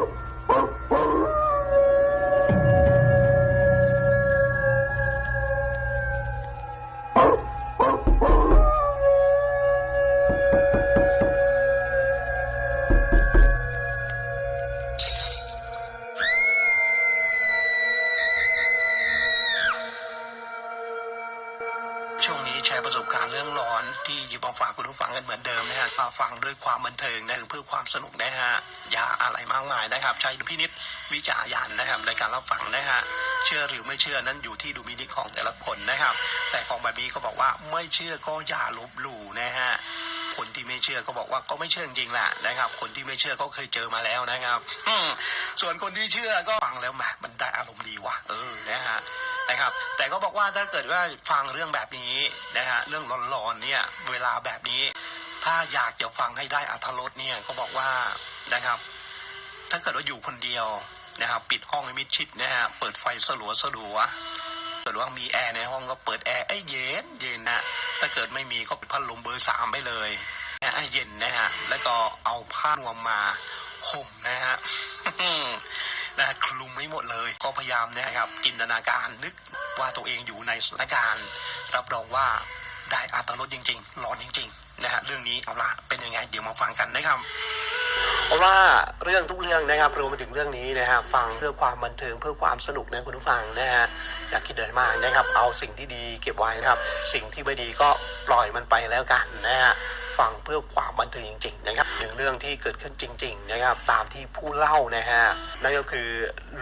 ช่ ความสนุกนะฮะอย่าอะไรมากมายนะครับ ใช้ดุพินิษวิจารณญาณนะครับในการรับฟังนะฮะเชื่อหรือไม่เชื่อนั้นอยู่ที่ดุลพินิษของแต่ละคนนะครับ แต่ของแบบนี้ก็บอกว่าไม่เชื่อก็อย่าลบหลู่นะฮะคนที่ไม่เชื่อก็บอกว่าก็ไม่เชื่อจริงแหละนะครับ คนที่ไม่เชื่อก็เคยเจอมาแล้วนะครับส่วนคนที่เชื่อก็ฟังแล้วแหมมันได้อารมณ์ดีว่ะเออนะฮะนะครับแต่ก็บอกว่าถ้าเกิดว่าฟังเรื่องแบบนี้นะฮะเรื่องร้อนๆเนี่ยเวลาแบบนี้ ถ้าอยากจะฟังให้ได้อัธรสเนี่ยก็บอกว่านะครับ ถ้าเกิดว่าอยู่คนเดียวนะครับ ปิดห้องให้มิดชิดนะฮะเปิดไฟสลัวสลัวเกิดว่ามีแอร์ในห้องก็เปิดแอร์ไอ้เย็นเย็นนะถ้าเกิดไม่มีก็ปิดพัดลมเบอร์สามไปเลยนะเย็นนะฮะแล้วก็เอาผ้านวมมาห่มนะฮะนะคลุมไม่หมดเลย ก็พยายามนะครับจินตนาการนึกว่าตัวเองอยู่ในสถานการณ์ รับรองว่าได้อัตรสจริง ๆ ร้อนจริง ๆ นะฮะเรื่องนี้เอาละเป็นยังไงเดี๋ยวมาฟังกันนะครับเพราะว่าเรื่องทุกเรื่องนะครับรวมไปถึงเรื่องนี้นะฮะฟังเพื่อความบันเทิงเพื่อความสนุกนะคุณผู้ฟังนะฮะอยากคิดเดินมากนะครับ เอาสิ่งที่ดีเก็บไว้นะครับ สิ่งที่ไม่ดีก็ปล่อยมันไปแล้วกันนะฮะฟังเพื่อความบันเทิงจริง ๆ นะครับหนึ่งเรื่องที่เกิดขึ้นจริง ๆ นะครับ ตามที่ผู้เล่านะฮะนั่นก็คือ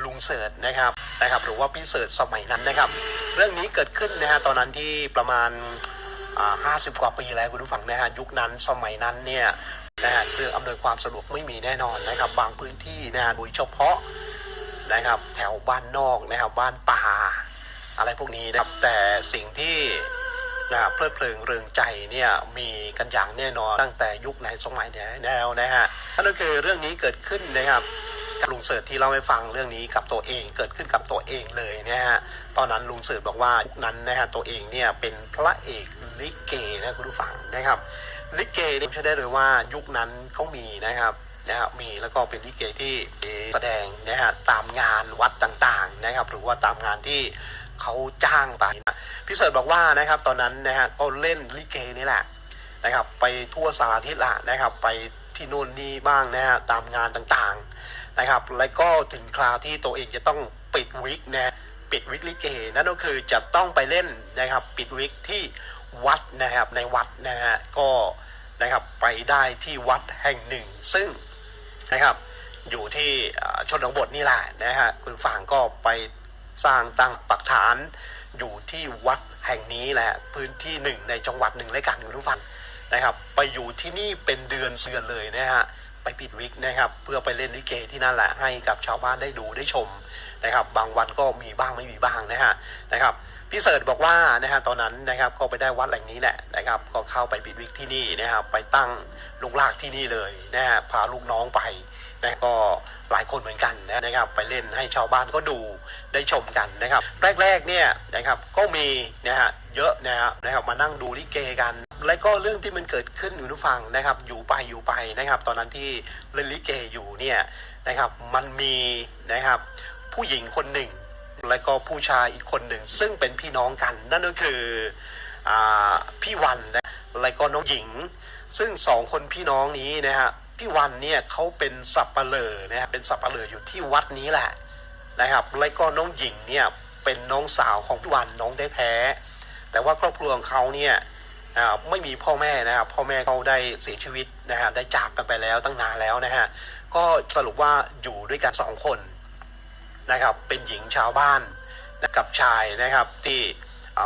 ลุงเสิร์ชนะครับนะครับ หรือว่าพี่เสิร์ชสมัยนั้นนะครับ เรื่องนี้เกิดขึ้นนะฮะตอนนั้นที่ประมาณ ห้าสิบกว่าปีแล้วคุณผู้ฟังนะฮะยุคนั้นสมัยนั้นเนี่ยนะฮะเครื่องอำนวยความสะดวกไม่มีแน่นอนนะครับบางพื้นที่นะฮะโดยเฉพาะนะครับแถวบ้านนอกนะครับบ้านป่าอะไรพวกนี้นะครับแต่สิ่งที่นะเพลิดเพลิงเริงใจเนี่ยมีกันอย่างแน่นอนตั้งแต่ยุคไหนสมัยไหนแล้วนะฮะนั่นก็คือเรื่องนี้เกิดขึ้นนะครับลุงเสิร์ชที่เล่าให้ฟังเรื่องนี้กับตัวเองเกิดขึ้นกับตัวเองเลยนะฮะตอนนั้นลุงเสิร์ชบอกว่ายุคนั้นนะฮะตัวเองเนี่ยเป็นพระเอก ลิเกนะคุณผู้ฟังนะครับลิเกนี่เชื่อได้เลยว่ายุคนั้นเขามีนะครับนะครับมีแล้วก็เป็นลิเกที่แสดงนะฮะตามงานวัดต่างๆนะครับ หรือว่าตามงานที่เขาจ้างไปนะพี่เสิร์ชบอกว่านะครับตอนนั้นนะฮะก็เล่นลิเกนี่แหละนะครับ ไปทั่วสารทิศละนะครับ ไปที่นู่นนี่บ้างนะฮะตามงานต่างๆนะครับ แล้วก็ถึงคราวที่ตัวเองจะต้องปิดวิกนะปิดวิกลิเกนั่นก็คือจะต้องไปเล่นนะครับปิดวิกที่ วัดนะครับในวัดนะฮะก็นะครับไปได้ที่วัดแห่งหนึ่ง ซึ่งนะครับอยู่ที่ชนบทนี่แหละนะฮะคุณฝางก็ไปสร้างตั้งปักฐานอยู่ที่วัดแห่งนี้แหละพื้นที่หนึ่งในจังหวัดหนึ่งเลยกันคุณผู้ฟังนะครับ ไปอยู่ที่นี่เป็นเดือนเสือนเลยนะฮะไปปิดวิกนะครับ เพื่อไปเล่นลิเกที่นั่นแหละให้กับชาวบ้านได้ดูได้ชมนะครับ บางวันก็มีบ้างไม่มีบ้างนะฮะนะครับ พี่เสิร์ชบอกว่านะฮะตอนนั้นนะครับก็ไปได้วัดแหล่งนี้แหละนะครับ ก็เข้าไปปิดวิกที่นี่นะครับ ไปตั้งลูกลากที่นี่เลยนะฮะพาลูกน้องไปนะก็หลายคนเหมือนกันนะครับ ไปเล่นให้ชาวบ้านก็ดูได้ชมกันนะครับ แรกๆเนี่ยนะครับก็มีนะฮะเยอะนะฮะนะครับมานั่งดูลิเกกัน แล้วก็เรื่องที่มันเกิดขึ้นอยู่ทุกฟังนะครับ อยู่ไปอยู่ไปนะครับ ตอนนั้นที่เล่นลิเกอยู่เนี่ยนะครับ มันมีนะครับผู้หญิงคนหนึ่ง แล้วก็ผู้ชายอีกคนหนึ่ง ซึ่งเป็นพี่น้องกัน นั่นก็คืออพี่วันนะแล้วก็น้องหญิง ซึ่งสองคนพี่น้องนี้นะฮะพี่วันเนี่ยเขาเป็นสับปะเลอนะฮะเป็นสับปะเลออยู่ที่วัดนี้แหละนะครับแล้วก็น้องหญิงเนี่ยเป็นน้องสาวของพี่วันน้องแท้แต่ว่าครอบครัวของเขาเนี่ยไม่มีพ่อแม่นะครับพ่อแม่เขาได้เสียชีวิตนะฮะได้จากกันไปแล้วตั้งนานแล้วนะฮะก็สรุปว่าอยู่ด้วยกันสองคน นะครับเป็นหญิงชาวบ้านกับชายนะครับที่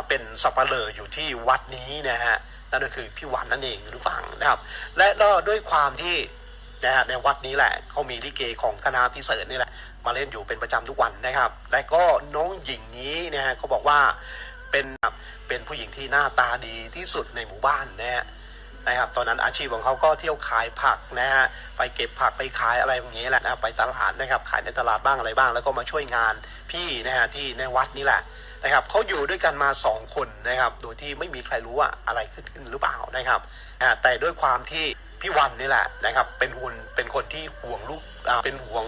เป็นสับปะเลออยู่ที่วัดนี้นะฮะนั่นก็คือพี่วันนั่นเองรือฟังนะครับ และก็ด้วยความที่นะฮะในวัดนี้แหละเขามีลิเกของคณะพิเศษนี่แหละ มาเล่นอยู่เป็นประจำทุกวันนะครับ และก็น้องหญิงนี้นะฮะเขาบอกว่าเป็นเป็นผู้หญิงที่หน้าตาดีที่สุดในหมู่บ้านนะฮะ นะครับ ตอนนั้นอาชีพของเขาก็เที่ยวขายผักนะฮะ ไปเก็บผักไปขายอะไรอย่างเงี้ยแหละนะไปตลาดนะครับ ขายในตลาดบ้างอะไรบ้าง แล้วก็มาช่วยงานพี่นะฮะที่ในวัดนี่แหละนะครับเขาอยู่ด้วยกันมาสองคนนะครับ โดยที่ไม่มีใครรู้ว่าอะไรขึ้นขึ้นหรือเปล่านะครับ แต่ด้วยความที่พี่วันนี่แหละนะครับ เป็นหุ่นเป็นคนที่ห่วงลูกเป็นห่วง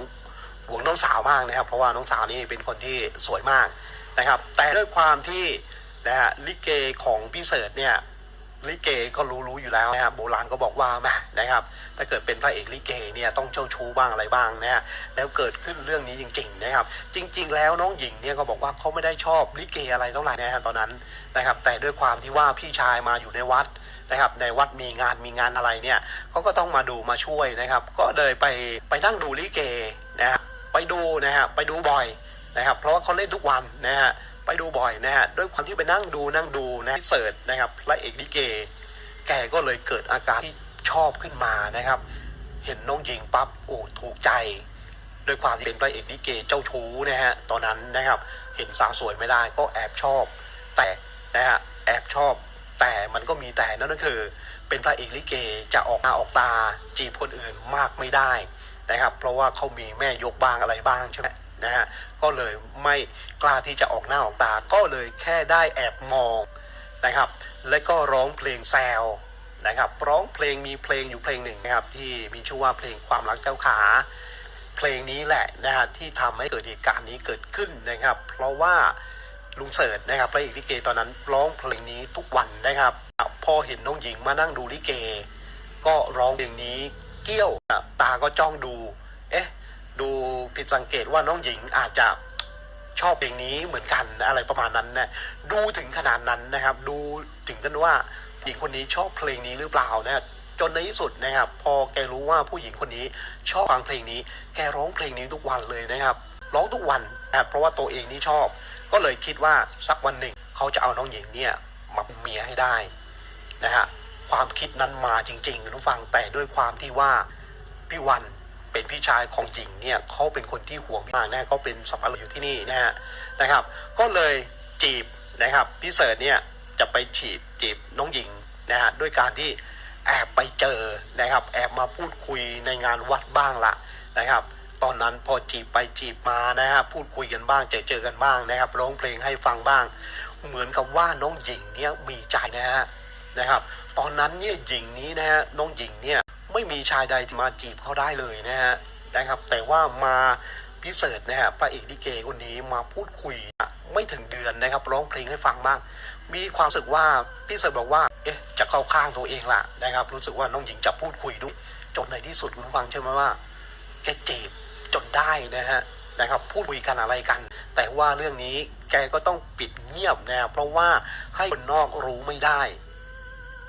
ห่วงน้องสาวมากนะครับ เพราะว่าน้องสาวนี่เป็นคนที่สวยมากนะครับ แต่ด้วยความที่นะฮะลิเกของพี่เสิร์ชเนี่ย ลิเกก็รู้ๆอยู่แล้วนะครับโบราณก็บอกว่าแหมนะครับ ถ้าเกิดเป็นพระเอกลิเกเนี่ยต้องเจ้าชู้บ้างอะไรบ้างนะฮะแล้วเกิดขึ้นเรื่องนี้จริง ๆ นะครับ จริง ๆ แล้วน้องหญิงเนี่ยก็บอกว่าเขาไม่ได้ชอบลิเกอะไรเท่าไหร่นะฮะตอนนั้นนะครับ แต่ด้วยความที่ว่าพี่ชายมาอยู่ในวัดนะครับ ในวัดมีงานมีงานอะไรเนี่ยเขาก็ต้องมาดูมาช่วยนะครับ ก็เลยไปไปนั่งดูลิเกนะฮะไปดูนะฮะไปดูบ่อยนะครับ เพราะว่าเขาเล่นทุกวันนะฮะ ไปดูบ่อยนะฮะด้วยความที่ไปนั่งดูนั่งดูนะเสิร์ชนะครับพระเอกลิเก แกก็เลยเกิดอาการที่ชอบขึ้นมานะครับ เห็นน้องหญิงปั๊บโอ้ถูกใจด้วยความที่เป็นพระเอกลิเกเจ้าชู้นะฮะตอนนั้นนะครับ เห็นสาวสวยไม่ได้ก็แอบชอบ แต่นะฮะแอบชอบ แต่มันก็มีแต่นั่นก็คือ เป็นพระเอกลิเกจะออกหน้าออกตาจีบคนอื่นมากไม่ได้นะครับ เพราะว่าเขามีแม่ยกบ้างอะไรบ้างใช่ไหม นะฮะก็เลยไม่กล้าที่จะออกหน้าออกตา ก็เลยแค่ได้แอบมองนะครับ และก็ร้องเพลงแซวนะครับ ร้องเพลงมีเพลงอยู่เพลงหนึ่งนะครับที่มีชื่อว่าเพลงความรักเจ้าขา เพลงนี้แหละนะฮะที่ทำให้เกิดเหตุการณ์นี้เกิดขึ้นนะครับ เพราะว่าลุงเสิร์ชนะครับพระเอกลิเกตอนนั้นร้องเพลงนี้ทุกวันนะครับ พอเห็นน้องหญิงมานั่งดูลิเก ก็ร้องเพลงนี้เกี้ยวตาก็จ้องดู เอ๊ะ ดูผิดสังเกตว่าน้องหญิงอาจจะชอบเพลงนี้เหมือนกันอะไรประมาณนั้นนะดูถึงขนาดนั้นนะครับ ดูถึงกันว่าหญิงคนนี้ชอบเพลงนี้หรือเปล่านะจนในที่สุดนะครับ พอแกรู้ว่าผู้หญิงคนนี้ชอบฟังเพลงนี้ แกร้องเพลงนี้ทุกวันเลยนะครับร้องทุกวันนะเพราะว่าตัวเองนี่ชอบ ก็เลยคิดว่าสักวันหนึ่งเขาจะเอาน้องหญิงเนี่ยมาเป็นเมียให้ได้นะฮะความคิดนั้นมาจริงๆคุณผู้ฟังแต่ด้วยความที่ว่าพี่วัน เป็นพี่ชายของหญิงเนี่ยเขาเป็นคนที่ห่วงมากนะเขาเป็นสับปะเลออยู่ที่นี่นะฮะนะครับ ก็เลยจีบนะครับพี่เสิร์ชเนี่ยจะไปจีบจีบน้องหญิงนะฮะด้วยการที่แอบไปเจอนะครับ แอบมาพูดคุยในงานวัดบ้างละนะครับ ตอนนั้นพอจีบไปจีบมานะฮะพูดคุยกันบ้างเจอเจอกันบ้างนะครับร้องเพลงให้ฟังบ้าง เหมือนกับว่าน้องหญิงเนี่ยมีใจนะฮะนะครับ ตอนนั้นเนี่ยหญิงนี้นะฮะน้องหญิงเนี่ย ไม่มีชายใดมาจีบเขาได้เลยนะฮะนะครับ แต่ว่ามาพิเศษนะฮะพระเอกลิเกคนนี้มาพูดคุยไม่ถึงเดือนนะครับ ร้องเพลงให้ฟังบ้าง มีความรู้สึกว่าพี่เสิร์บอกว่า เอ๊ะ จะเข้าข้างตัวเองละนะครับ รู้สึกว่าน้องหญิงจะพูดคุยด้วย จนในที่สุดคุณฟังเชื่อไหมว่า แกจีบจนได้นะฮะนะครับพูดคุยกันอะไรกัน แต่ว่าเรื่องนี้แกก็ต้องปิดเงียบนะครับเพราะว่าให้คนนอกรู้ไม่ได้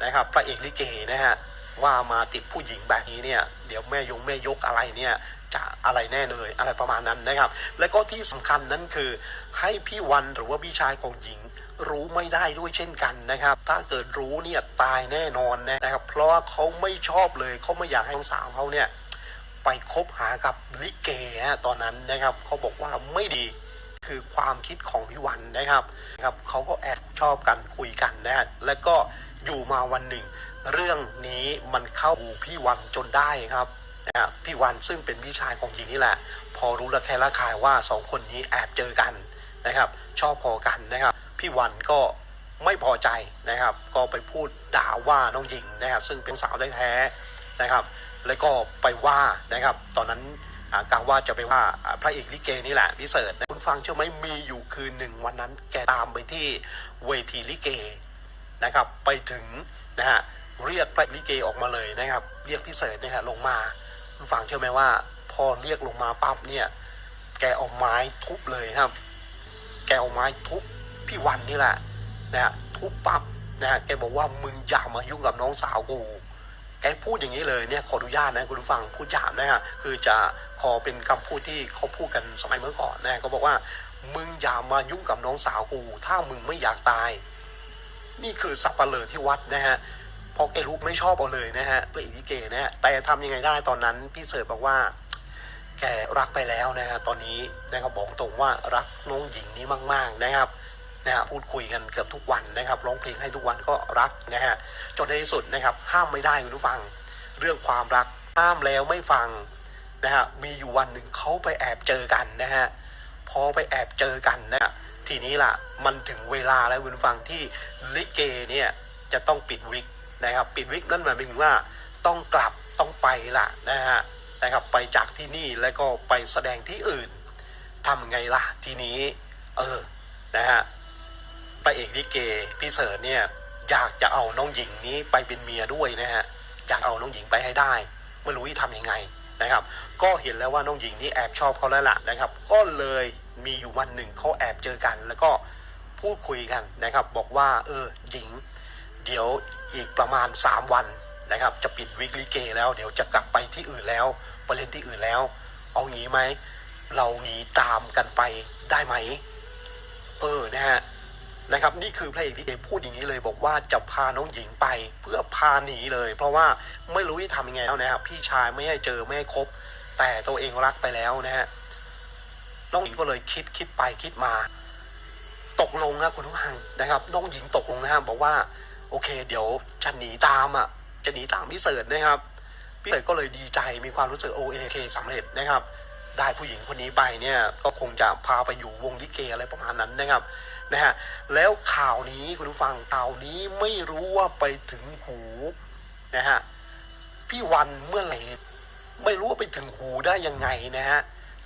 นะครับพระเอกลิเกนะฮะ ว่ามาติดผู้หญิงแบบนี้เนี่ยเดี๋ยวแม่ยงแม่ยกอะไรเนี่ยจะอะไรแน่เลยอะไรประมาณนั้นนะครับ และก็ที่สำคัญนั้นคือ ให้พี่วันหรือว่าพี่ชายของหญิงรู้ไม่ได้ด้วยเช่นกันนะครับ ถ้าเกิดรู้เนี่ยตายแน่นอนนะครับ เพราะว่าเขาไม่ชอบเลยเขาไม่อยากให้น้องสาวเขาเนี่ยไปคบหากับลิเกฮะตอนนั้นนะครับเขาบอกว่าไม่ดีคือความคิดของพี่วันนะครับครับเขาก็แอบชอบกันคุยกันนะฮะแล้วก็อยู่มาวันหนึ่ง เรื่องนี้มันเข้าหูพี่วันจนได้ครับนะพี่วันซึ่งเป็นพี่ชายของหญิงนี่แหละ พอรู้ระแคะระคายว่าสองคนนี้แอบเจอกันนะครับ ชอบพอกันนะครับ พี่วันก็ไม่พอใจนะครับ ก็ไปพูดด่าว่าน้องหญิงนะครับ ซึ่งเป็นสาวแท้ๆนะครับ แล้วก็ไปว่านะครับ ตอนนั้นอ่ากะว่าจะไปว่าอ่าพระเอกลิเกนี่แหละพิเศษนะคุณฟังเชื่อไหมมีอยู่คืนหนึ่งวันนั้นแกตามไปที่เวทีลิเกนะครับ ไปถึงนะฮะ เรียกพระลิเกออกมาเลยนะครับ เรียกพิเศษนะฮะลงมาฟังเชื่อไหมว่าพอเรียกลงมาปั๊บเนี่ย แกเอาไม้ทุบเลยครับ แกเอาไม้ทุบพี่วันนี่แหละนะฮะทุบปั๊บนะฮะแกบอกว่ามึงอย่ามายุ่งกับน้องสาวกูแกพูดอย่างนี้เลยเนี่ยขออนุญาตนะคุณผู้ฟังพูดหยาบนะฮะคือจะขอเป็นคำพูดที่เขาพูดกันสมัยเมื่อก่อนนะเขาบอกว่า มึงอย่ามายุ่งกับน้องสาวกู ถ้ามึงไม่อยากตาย นี่คือสับปะเลอที่วัดนะฮะ พอแกรู้ไม่ชอบเอาเลยนะฮะพระเอกลิเกนะฮะแต่ทำยังไงได้ตอนนั้นพี่เสิร์ชบอกว่า แกรักไปแล้วนะฮะตอนนี้นะครับบอกตรงว่ารักน้องหญิงนี้มาก ๆนะครับนะฮะพูดคุยกันเกือบทุกวันนะครับร้องเพลงให้ทุกวันก็รักนะฮะจนในที่สุดนะครับ ห้ามไม่ได้คุณผู้ฟัง เรื่องความรักห้ามแล้วไม่ฟังนะฮะมีอยู่วันหนึ่งเขาไปแอบเจอกันนะฮะพอไปแอบเจอกันนะทีนี้ล่ะ มันถึงเวลาแล้วคุณผู้ฟังที่ลิเกเนี่ยจะต้องปิดวิก นะครับปิดวิกนั่นหมายถึงว่าต้องกลับต้องไปละนะฮะนะครับไปจากที่นี่แล้วก็ไปแสดงที่อื่นทำไงล่ะทีนี้เออนะฮะพระเอกลิเกพี่เสิร์เนี่ยอยากจะเอาน้องหญิงนี้ไปเป็นเมียด้วยนะฮะอยากเอาน้องหญิงไปให้ได้ไม่รู้จะทำยังไงนะครับ ก็เห็นแล้วว่าน้องหญิงนี่แอบชอบเขาแล้วล่ะนะครับ ก็เลยมีอยู่วันหนึ่งเขาแอบเจอกัน แล้วก็พูดคุยกันนะครับ บอกว่าเออหญิง เดี๋ยว อีกประมาณ 3 วันนะครับ จะปิดวิกลิเกแล้ว เดี๋ยวจะกลับไปที่อื่นแล้วไปเล่นที่อื่นแล้ว เอางี้ไหม เราหนีตามกันไปได้ไหม เออนะฮะนะครับ นี่คือพระเอกที่เดพูดอย่างนี้เลยบอกว่าจะพาน้องหญิงไปเพื่อพาหนีเลย เพราะว่าไม่รู้จะทำยังไงแล้วนะครับพี่ชายไม่ให้เจอไม่ให้คบ แต่ตัวเองรักไปแล้วนะฮะน้องหญิงก็เลยคิดคิดไปคิดมา ตกลงนะคุณผู้ฟังนะครับ น้องหญิงตกลงนะฮะบอกว่า โอเค เดี๋ยวจะหนีตามอะ จะหนีตามพี่เสิร์ชนะครับ พี่เสิร์ชก็เลยดีใจมีความรู้สึกโอเคสำเร็จนะครับ ได้ผู้หญิงคนนี้ไปเนี่ยก็คงจะพาไปอยู่วงลิเกอะไรประมาณนั้นนะครับนะฮะแล้วข่าวนี้คุณผู้ฟังข่าวนี้ไม่รู้ว่าไปถึงหูนะฮะพี่วันเมื่อไหร่ไม่รู้ว่าไปถึงหูได้ยังไงนะฮะ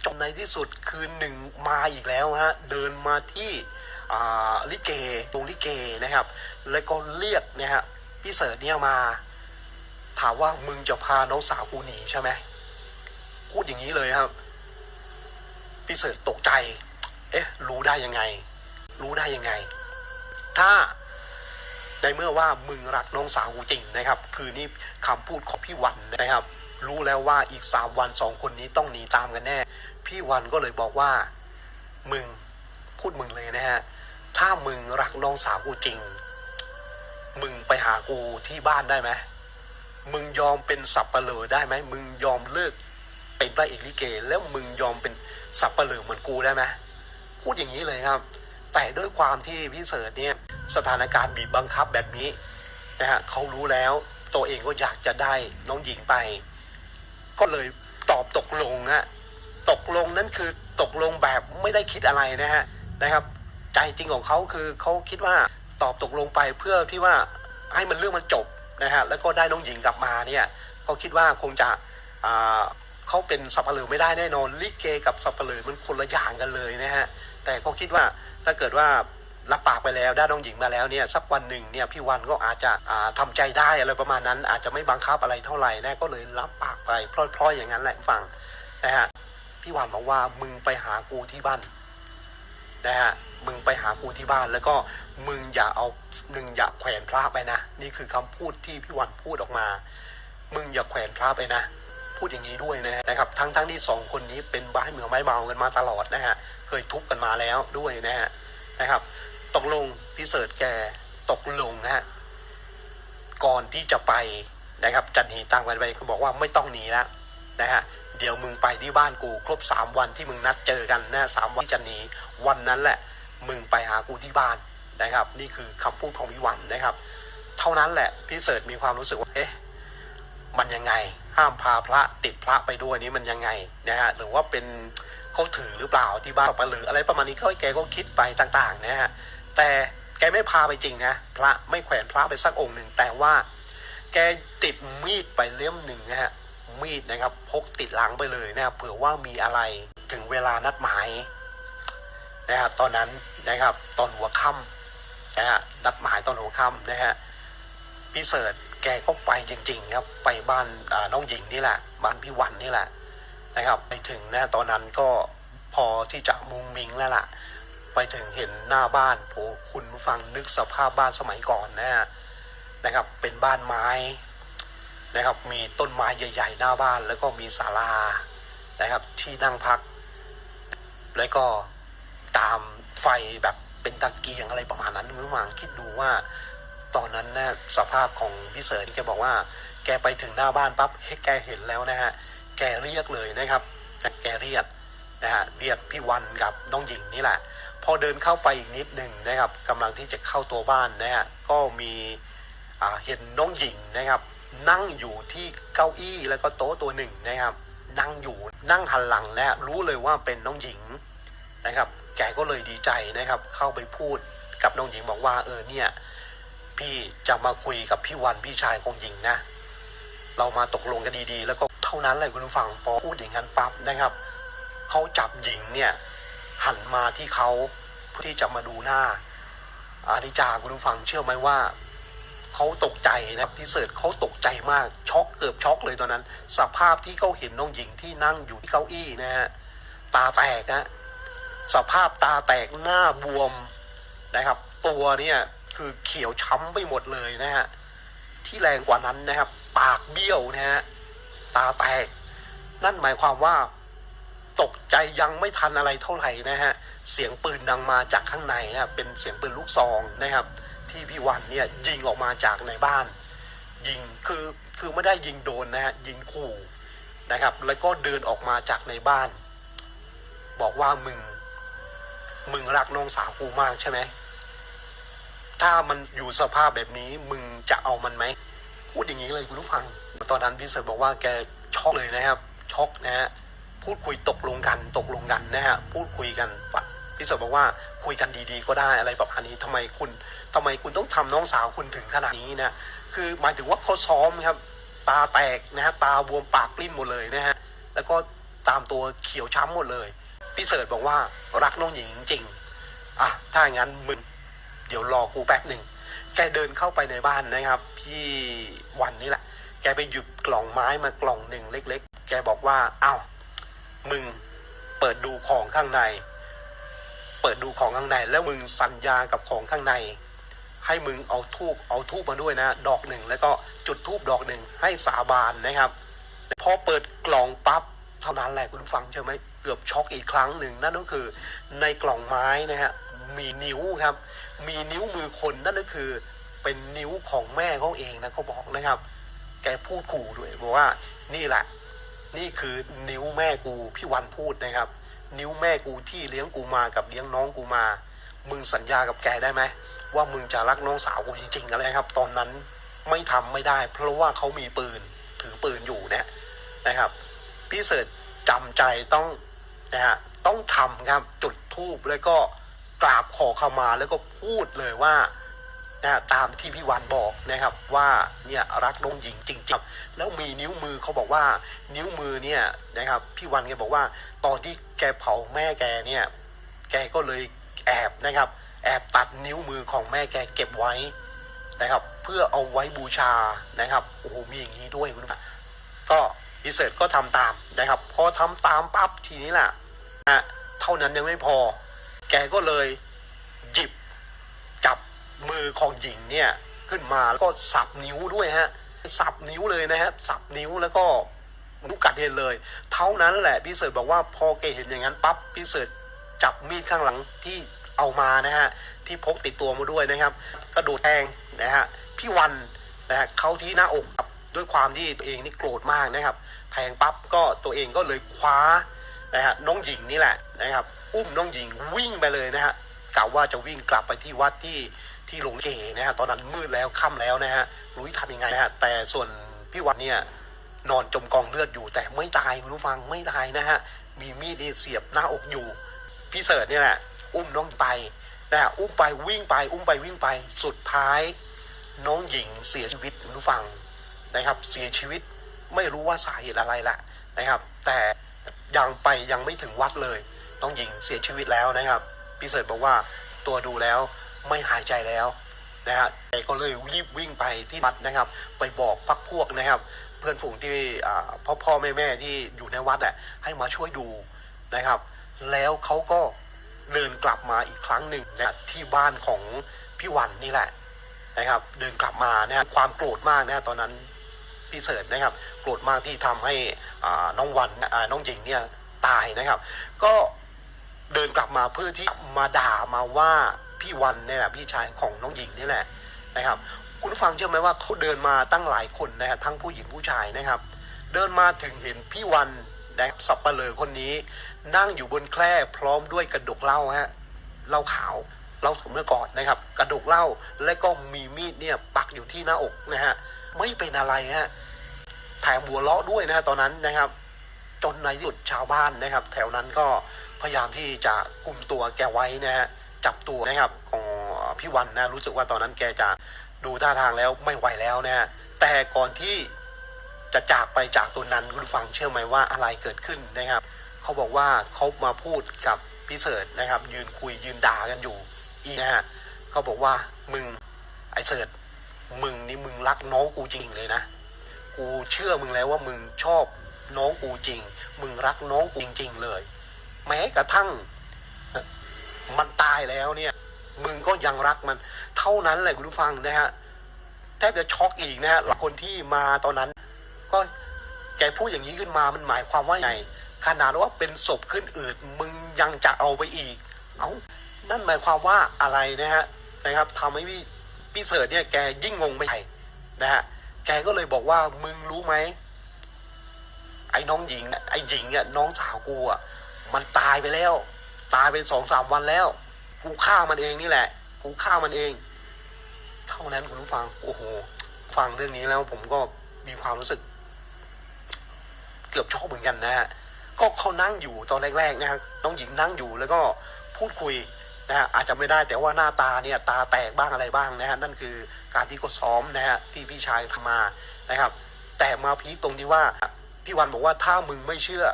จนในที่สุดคืนหนึ่งมาอีกแล้วฮะเดินมาที่ ลิเกวงลิเกนะครับ แล้วก็เรียกนะฮะพี่เสิร์ชเนี่ยมา ถามว่ามึงจะพาน้องสาวกูหนีใช่ไหมพูดอย่างนี้เลยครับ พี่เสิร์ชตกใจ เอ๊ะ รู้ได้ยังไง รู้ได้ยังไง ถ้าในเมื่อว่ามึงรักน้องสาวกูจริงนะครับ คือนี่คำพูดของพี่วันนะครับ รู้แล้วว่าอีกสามวันสองคนนี้ต้องหนีตามกันแน่ พี่วันก็เลยบอกว่า มึงพูดมึงเลยนะฮะ ถ้ามึงรักน้องสาวกูจริง มึงไปหากูที่บ้านได้ไหมมึงยอมเป็นสับปะเลอได้ไหมมึงยอมเลิกเป็นพระเอกลิเก แล้วมึงยอมเป็นสับปะเลอเหมือนกูได้ไหมพูดอย่างนี้เลยครับ แต่ด้วยความที่พี่เสิร์ชเนี่ยสถานการณ์บีบบังคับแบบนี้นะฮะเขารู้แล้วตัวเองก็อยากจะได้น้องหญิงไป ก็เลยตอบตกลงฮะตกลงนั้นคือตกลงแบบไม่ได้คิดอะไรนะฮะนะครับ ใจจริงของเขาคือเขาคิดว่าตอบตกลงไปเพื่อที่ว่าให้มันเรื่องมันจบนะฮะแล้วก็ได้น้องหญิงกลับมาเนี่ยเขาคิดว่าคงจะเขาเป็นสับปะเลอไม่ได้แน่นอนลิเกกับสับปะเลอมันคนละอย่างกันเลยนะฮะแต่เขาคิดว่าถ้าเกิดว่ารับปากไปแล้วได้น้องหญิงมาแล้วเนี่ยสักวันหนึ่งเนี่ยพี่วันก็อาจจะอ่าทำใจได้อะไรประมาณนั้น อาจจะไม่บังคับอะไรเท่าไหร่นะก็เลยรับปากไปพลอยๆอย่างนั้นแหละฟังนะฮะพี่วันบอกว่ามึงไปหากูที่บ้านนะฮะ มึงไปหากูที่บ้าน แล้วก็มึงอย่าเอามึงอย่าแขวนพระไปนะ นี่คือคำพูดที่พี่วันพูดออกมา มึงอย่าแขวนพระไปนะ พูดอย่างนี้ด้วยนะครับ ทั้งทั้งที่สองคนนี้เป็นบ้านเหมืองไม้เมากันมาตลอดนะฮะ เคยทุบกันมาแล้วด้วยนะฮะนะครับ ตกลงพี่เสิร์ชแกตกลงนะฮะก่อนที่จะไปนะครับจะหนีต่างกันไปก็บอกว่าไม่ต้องหนีแล้วนะฮะเดี๋ยวมึงไปที่บ้านกู ครบสามวันที่มึงนัดเจอกันนะสามวันที่จะหนีวันนั้นแหละ มึงไปหากูที่บ้านนะครับ นี่คือคำพูดของพี่วันนะครับ เท่านั้นแหละพี่เสิร์ชมีความรู้สึกว่าเอ๊ะมันยังไง ห้ามพาพระติดพระไปด้วยนี่มันยังไงนะฮะหรือว่าเป็นเขาถือหรือเปล่าที่บ้านหรืออะไรประมาณนี้ก็แกก็คิดไปต่างๆนะฮะแต่แกไม่พาไปจริงนะพระไม่แขวนพระไปสักองค์หนึ่งแต่ว่า แกติดมีดไปเล่มหนึ่งนะฮะมีดนะครับพกติดหลังไปเลยนะเผื่อว่ามีอะไรถึงเวลานัดหมายนะครับตอนนั้น นะครับ ตอนหัวค่ำนะฮะนัดหมายตอนหัวค่ำนะฮะพี่เสิร์ชแกก็ไปจริง ๆ ครับ ไปบ้านน้องหญิงนี่แหละ บ้านพี่วันนี่แหละนะครับ ไปถึงนะตอนนั้นก็พอที่จะมุงมิงแล้วล่ะ ไปถึงเห็นหน้าบ้านโหคุณฟังนึกสภาพบ้านสมัยก่อนนะฮะนะครับ เป็นบ้านไม้นะครับ มีต้นไม้ใหญ่ ๆ หน้าบ้านแล้วก็มีศาลานะครับที่นั่งพัก แล้วก็ตาม ไฟแบบเป็นตะเกียงอะไรประมาณนั้นมือหวังคิดดูว่า ตอนนั้นนะสภาพของพี่เสริญแกบอกว่า แกไปถึงหน้าบ้านปั๊บเฮ้แกเห็นแล้วนะฮะแกเรียกเลยนะครับแกเรียกนะฮะเรียกพี่วันกับน้องหญิงนี่แหละ พอเดินเข้าไปอีกนิดหนึ่งนะครับกำลังที่จะเข้าตัวบ้านนะฮะก็มีเห็นน้องหญิงนะครับ นั่งอยู่ที่เก้าอี้แล้วก็โต๊ะตัวหนึ่งนะครับ นั่งอยู่นั่งหันหลังและรู้เลยว่าเป็นน้องหญิงนะครับ แกก็เลยดีใจนะครับ เข้าไปพูดกับน้องหญิงบอกว่า เออเนี่ย พี่จะมาคุยกับพี่วันพี่ชายของหญิงนะ เรามาตกลงกันดีๆ แล้วก็ทท่านั้นเลยคุณผู้ฟังพอพูดอย่างนั้นปั๊บนะครับเขาจับหญิงเนี่ยหันมาที่เขาเพื่อที่จะมาดูหน้า อานิจาคุณผู้ฟังเชื่อไหมว่าเขาตกใจนะครับพี่เสิร์ชเขาตกใจมากช็อกเกือบช็อกเลยตอนนั้น สภาพที่เขาเห็นน้องหญิงที่นั่งอยู่ที่เก้าอี้นะฮะตาแตกนะ สภาพตาแตกหน้าบวมนะครับ ตัวเนี่ยคือเขียวช้ำไปหมดเลยนะฮะที่แรงกว่านั้นนะครับ ปากเบี้ยวนะฮะตาแตก นั่นหมายความว่า ตกใจยังไม่ทันอะไรเท่าไหร่นะฮะเสียงปืนดังมาจากข้างในนะเป็นเสียงปืนลูกซองนะครับ ที่พี่วันเนี่ยยิงออกมาจากในบ้าน ยิงคือคือไม่ได้ยิงโดนนะฮะยิงขู่นะครับ แล้วก็เดินออกมาจากในบ้าน บอกว่ามึง มึงรักน้องสาวกูมากใช่ไหม ถ้ามันอยู่สภาพแบบนี้มึงจะเอามันไหม พูดอย่างนี้เลยคุณผู้ฟัง ตอนนั้นพี่เสิร์ชบอกว่าแกช็อกเลยนะครับ ช็อกนะฮะ พูดคุยตกลงกัน ตกลงกันนะฮะ พูดคุยกันพี่เสิร์ชบอกว่าคุยกันดีๆ ก็ได้อะไรประมาณนี้ทำไมคุณทำไมคุณต้องทำน้องสาวคุณถึงขนาดนี้นะ คือหมายถึงว่าเขาซ้อมครับ ตาแตกนะฮะ ตาบวมปากปลิ้นหมดเลยนะฮะ แล้วก็ตามตัวเขียวช้ำหมดเลย พี่เสิร์ชบอกว่ารักน้องหญิงจริงๆอะถ้าอย่างนั้นมึงเดี๋ยวรอกูแป๊บหนึ่งแกเดินเข้าไปในบ้านนะครับ พี่วันนี่แหละ แกไปหยิบกล่องไม้มากล่องหนึ่งเล็ก ๆ แกบอกว่าอ้าวมึงเปิดดูของข้างใน เปิดดูของข้างใน แล้วมึงสัญญากับของข้างใน ให้มึงเอาทูบเอาทูบมาด้วยนะ ดอกหนึ่งแล้วก็จุดทูบดอกหนึ่งให้สาบานนะครับพอเปิดกล่องปั๊บเท่านั้นแหละคุณฟังใช่ไหม เกือบช็อกอีกครั้งหนึ่ง นั่นก็คือในกล่องไม้นะฮะมีนิ้วครับ มีนิ้วมือคนนั่นก็คือ เป็นนิ้วของแม่เขาเองนะเขาบอกนะครับ แกพูดขู่ด้วยบอกว่านี่แหละ นี่คือนิ้วแม่กูพี่วันพูดนะครับ นิ้วแม่กูที่เลี้ยงกูมากับเลี้ยงน้องกูมา มึงสัญญากับแกได้ไหมว่ามึงจะรักน้องสาวกูจริงๆอะไรครับ ตอนนั้นไม่ทำไม่ได้ เพราะว่าเขามีปืนถือปืนอยู่เนี่ยนะครับพี่เสิร์ชจำใจต้อง นะฮะต้องทำครับจุดทูบแล้วก็กราบขอเข้ามาแล้วก็พูดเลยว่านะตามที่พี่วันบอกนะครับว่าเนี่ยรักน้องหญิงจริงๆแล้วมีนิ้วมือเขาบอกว่านิ้วมือเนี่ยนะครับพี่วันแกบอกว่าตอนที่แกเผาแม่แกเนี่ยแกก็เลยแอบนะครับ แอบตัดนิ้วมือของแม่แกเก็บไว้นะครับ เพื่อเอาไว้บูชานะครับโอ้โหมีอย่างนี้ด้วยคุณผู้ชมก็ พิเศษก็ทำตามนะครับพอทำตามปั๊บทีนี้แหละนะเท่านั้นยังไม่พอ แกก็เลยหยิบจับมือของหญิงเนี่ยขึ้นมาแล้วก็สับนิ้วด้วยฮะสับนิ้วเลยนะฮะสับนิ้วแล้วก็ลูกกัดเห็นเลย เท่านั้นแหละพี่เสิร์ชบอกว่าพอแกเห็นอย่างนั้นปั๊บพี่เสิร์ชจับมีดข้างหลังที่เอามานะฮะที่พกติดตัวมาด้วยนะครับ กระโดดแทงนะฮะพี่วันนะฮะเขาที่หน้าอกครับด้วยความที่ตัวเองนี่โกรธมากนะครับ แทงปั๊บก็ตัวเองก็เลยคว้านะฮะน้องหญิงนี่แหละนะครับ อุ้มน้องหญิงวิ่งไปเลยนะฮะกะว่าจะวิ่งกลับไปที่วัดที่ที่หลวงเกนะฮะตอนนั้นมืดแล้วค่ำแล้วนะฮะรู้ทำยังไงนะฮะแต่ส่วนพี่วันเนี่ยนอนจมกองเลือดอยู่แต่ไม่ตายคุณผู้ฟังไม่ตายนะฮะมีมีดเสียบหน้าอกอยู่พี่เสิร์ชเนี่ยแหละอุ้มน้องไปนะฮะอุ้มไปวิ่งไป อุ้มไปวิ่งไปสุดท้าย น้องหญิงเสียชีวิตคุณผู้ฟังนะครับ เสียชีวิต ไม่รู้ว่าสาเหตุอะไรละนะครับ แต่ยังไปยังไม่ถึงวัดเลยน้องหญิงเสียชีวิตแล้วนะครับพี่เสิร์ชบอกว่าตัวดูแล้วไม่หายใจแล้วนะฮะก็เลยรีบวิ่งไปที่วัดนะครับ ไปบอกพักพวกนะครับ เพื่อนฝูงที่พ่อพ่อแม่แม่ที่อยู่ในวัดอะให้มาช่วยดูนะครับ แล้วเขาก็เดินกลับมาอีกครั้งหนึ่งนะที่บ้านของพี่วันนี่แหละนะครับ เดินกลับมานะครับความโกรธมากนะตอนนั้น พี่เสิร์ชนะครับ โกรธมากที่ทำให้น้องวันน้องหญิงเนี่ยตายนะครับ ก็เดินกลับมาเพื่อที่มาด่ามาว่าพี่วันเนี่ยแหละพี่ชายของน้องหญิงนี่แหละนะครับ คุณฟังเชื่อไหมว่าเขาเดินมาตั้งหลายคนนะครับทั้งผู้หญิงผู้ชายนะครับ เดินมาถึงเห็นพี่วันนะครับสับปะเลอคนนี้ นั่งอยู่บนแคร่พร้อมด้วยกระดกเหล้าฮะเหล้าขาวเหล้าเมื่อก่อนนะครับ กระดกเหล้าและก็มีมีดเนี่ยปักอยู่ที่หน้าอกนะฮะไม่เป็นอะไรฮะ แถมหัวเราะด้วยนะฮะตอนนั้นนะครับ จนในที่สุดชาวบ้านนะครับ แถวนั้นก็พยายามที่จะคุมตัวแกไว้นะฮะจับตัวนะครับของพี่วันนะรู้สึกว่าตอนนั้นแกจะดูท่าทางแล้วไม่ไหวแล้วนะฮะแต่ก่อนที่จะจากไปจากตัวนั้นคุณผู้ฟังเชื่อไหมว่าอะไรเกิดขึ้นนะครับเขาบอกว่าเขามาพูดกับพี่เสิร์ชนะครับ ยืนคุยยืนด่ากันอยู่อีนะฮะเขาบอกว่ามึงไอเสิร์ชมึงนี่มึงรักน้องกูจริงเลยนะ กูเชื่อมึงแล้วว่ามึงชอบน้องกูจริง มึงรักน้องกูจริง ๆ เลย แม้กระทั่ง มันตายแล้วเนี่ย มึงก็ยังรักมัน เท่านั้นเลยคุณผู้ฟังนะฮะแทบจะช็อกอีกนะฮะคนที่มาตอนนั้น ก็แกพูดอย่างนี้ขึ้นมามันหมายความว่าไงขนาดว่าเป็นศพขึ้นอืดมึงยังจะเอาไปอีก เอานั่นหมายความว่าอะไรนะฮะนะครับทำให้พี่พี่เสิร์ชเนี่ยแกยิ่งงงไปใหญ่นะฮะ กก็เลยบอกว่ามึงรู้ไหมไอ้น้องหญิงไอ้หญิงเนี่ยน้องสาวกูอะมันตายไปแล้ว ตายไปสองสามวันแล้ว กูฆ่ามันเองนี่แหละ กูฆ่ามันเอง เท่านั้นคุณผู้ฟังโอ้โหฟังเรื่องนี้แล้วผมก็มีความรู้สึก เกือบช็อกเหมือนกันนะฮะก็เขานั่งอยู่ตอนแรกๆนะฮะน้องหญิงนั่งอยู่แล้วก็พูดคุยนะฮะอาจจะไม่ได้แต่ว่าหน้าตาเนี่ย ตาแตกบ้างอะไรบ้างนะฮะนั่นคือ การที่เขาซ้อมนะฮะที่พี่ชายทำมานะครับ แต่มาพีคตรงที่ว่าพี่วันบอกว่าถ้ามึงไม่เชื่อ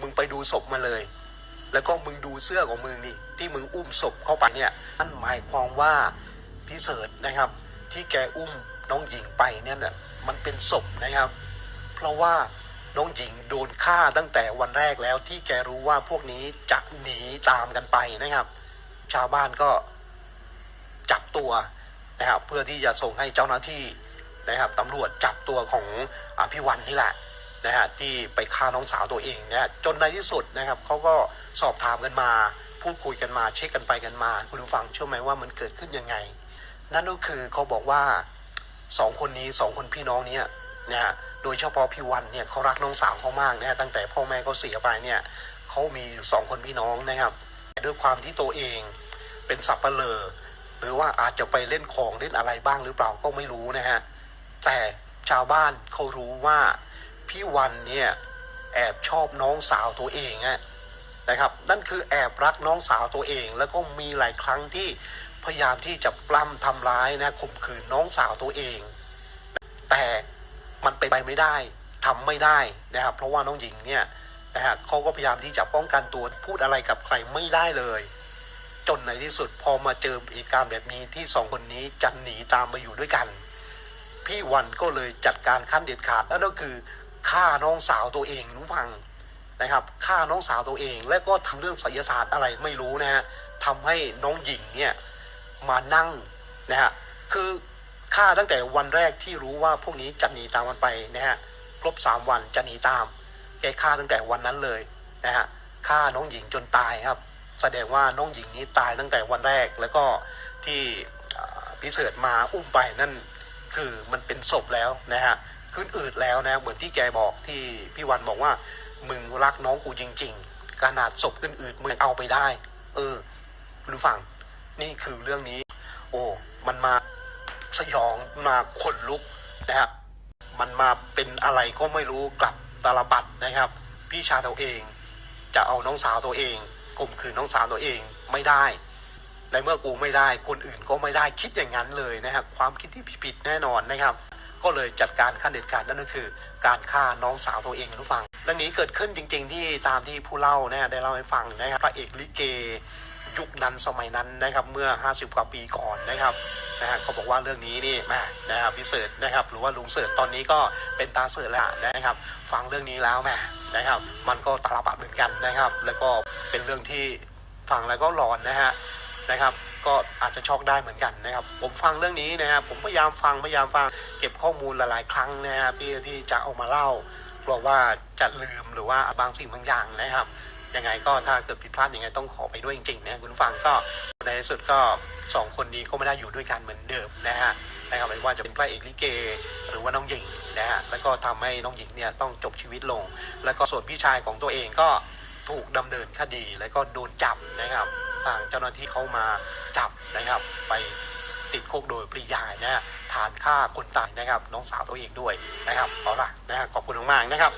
มึงไปดูศพมาเลย แล้วก็มึงดูเสื้อของมึงนี่ที่มึงอุ้มศพเข้าไปเนี่ยนั่นหมายความว่าพี่เสิร์ชนะครับ ที่แกอุ้มน้องหญิงไปเนี่ยน่ะมันเป็นศพนะครับ เพราะว่าน้องหญิงโดนฆ่าตั้งแต่วันแรกแล้วที่แกรู้ว่าพวกนี้จะหนีตามกันไปนะครับ ชาวบ้านก็จับตัว นะครับเพื่อที่จะส่งให้เจ้าหน้าที่นะครับตำรวจจับตัวของอาพี่วันนี่แหละนะฮะที่ไปฆ่าน้องสาวตัวเองนะฮะจนในที่สุดนะครับเขาก็สอบถามกันมา พูดคุยกันมาเช็คกันไปกันมา คุณผู้ฟังเชื่อไหมว่ามันเกิดขึ้นยังไง นั่นก็คือเขาบอกว่าสองคนนี้สองคนพี่น้องเนี้ยนะฮะโดยเฉพาะพี่วันเนี่ยเขารักน้องสาวเขามากนะตั้งแต่พ่อแม่เขาเสียไปเนี่ยเขามีอยู่สองคนพี่น้องนะครับด้วยความที่ตัวเองเป็นสับเปลอ หรือว่าอาจจะไปเล่นของเล่นอะไรบ้างหรือเปล่าก็ไม่รู้นะฮะ แต่ชาวบ้านเขารู้ว่าพี่วันเนี่ยแอบชอบน้องสาวตัวเองนะครับ นั่นคือแอบรักน้องสาวตัวเอง แล้วก็มีหลายครั้งที่พยายามที่จะปล้ำทำร้ายนะข่มขืนน้องสาวตัวเอง แต่มันเป็นไปไม่ได้ทำไม่ได้นะครับ เพราะว่าน้องหญิงเนี่ยนะฮะเขาก็พยายามที่จะป้องกันตัวพูดอะไรกับใครไม่ได้เลย จนในที่สุดพอมาเจอเหตุการณ์แบบนี้ที่สองคนนี้จะหนีตามมาอยู่ด้วยกัน พี่วันก็เลยจัดการขั้นเด็ดขาดนั่นก็คือฆ่าน้องสาวตัวเองรู้ฟังนะครับฆ่าน้องสาวตัวเอง และก็ทำเรื่องไสยศาสตร์อะไรไม่รู้นะฮะทำให้น้องหญิงเนี่ยมานั่งนะฮะคือฆ่าตั้งแต่วันแรกที่รู้ว่าพวกนี้จะหนีตามมันไปนะฮะครบสามวันจะหนีตามแกฆ่าตั้งแต่วันนั้นเลยนะฮะฆ่าน้องหญิงจนตายครับ แสดงว่าน้องหญิงนี้ตายตั้งแต่วันแรกแล้วก็ที่พิเศษมาอุ้มไปนั่นคือมันเป็นศพแล้วนะฮะขึ้นอืดแล้วนะเหมือนที่แกบอกที่พี่วันบอกว่ามึงรักน้องกูจริง ๆ ขนาดศพขึ้นอืดมึงเอาไปได้ เออคุณผู้ฟังนี่คือเรื่องนี้ โอ้มันมาสยองมาขนลุกนะครับมันมาเป็นอะไรก็ไม่รู้กลับตาลปัดนะครับ พี่ชาตัวเองจะเอาน้องสาวตัวเอง ข่มขืนน้องสาวตัวเองไม่ได้ ในเมื่อกูไม่ได้ คนอื่นก็ไม่ได้คิดอย่างนั้นเลยนะครับความคิดที่ผิดแน่นอนนะครับ ก็เลยจัดการขั้นเด็ดขาดนั่นก็คือ การฆ่าน้องสาวตัวเองทุกฟังเรื่องนี้เกิดขึ้นจริง ๆ ที่ตามที่ผู้เล่าเนี่ยได้เล่าให้ฟังนะครับพระเอกลิเกยุคนั้นสมัยนั้นนะครับ เมื่อ 50 กว่าปีก่อนนะครับ นะฮะเขาบอกว่าเรื่องนี้นี่แม่นะครับพิเศษนะครับ หรือว่าลุงเสิร์ตตอนนี้ก็เป็นตาเสิร์ตแล้วนะครับ ฟังเรื่องนี้แล้วแม่นะครับ มันก็ตาลปัดเหมือนกันนะครับ แล้วก็เป็นเรื่องที่ฟังแล้วก็หลอนนะฮะนะครับก็อาจจะช็อกได้เหมือนกันนะครับ ผมฟังเรื่องนี้นะครับผมพยายามฟังพยายามฟังเก็บข้อมูลหลาย ๆ ครั้งนะครับที่ที่จะเอามาเล่า เพราะว่าจะลืมหรือว่าบางสิ่งบางอย่างนะครับ ยังไงก็ถ้าเกิดผิดพลาดยังไงต้องขอไปด้วยจริงๆนะคุณฟังก็ในที่สุดก็สองคนนี้ก็ไม่ได้อยู่ด้วยกันเหมือนเดิมนะฮะนะครับไม่ว่าจะเป็นพระเอกลิเก หรือว่าน้องหญิงนะฮะแล้วก็ทำให้น้องหญิงเนี่ยต้องจบชีวิตลง แล้วก็ส่วนพี่ชายของตัวเองก็ถูกดำเนินคดีแล้วก็โดนจับนะครับทางเจ้าหน้าที่เขามาจับนะครับ ไปติดคุกโดยปริยายนะฮะฐานฆ่าคนตายนะครับ น้องสาวตัวเองด้วยนะครับเอาล่ะนะฮะขอบคุณมากๆนะครับ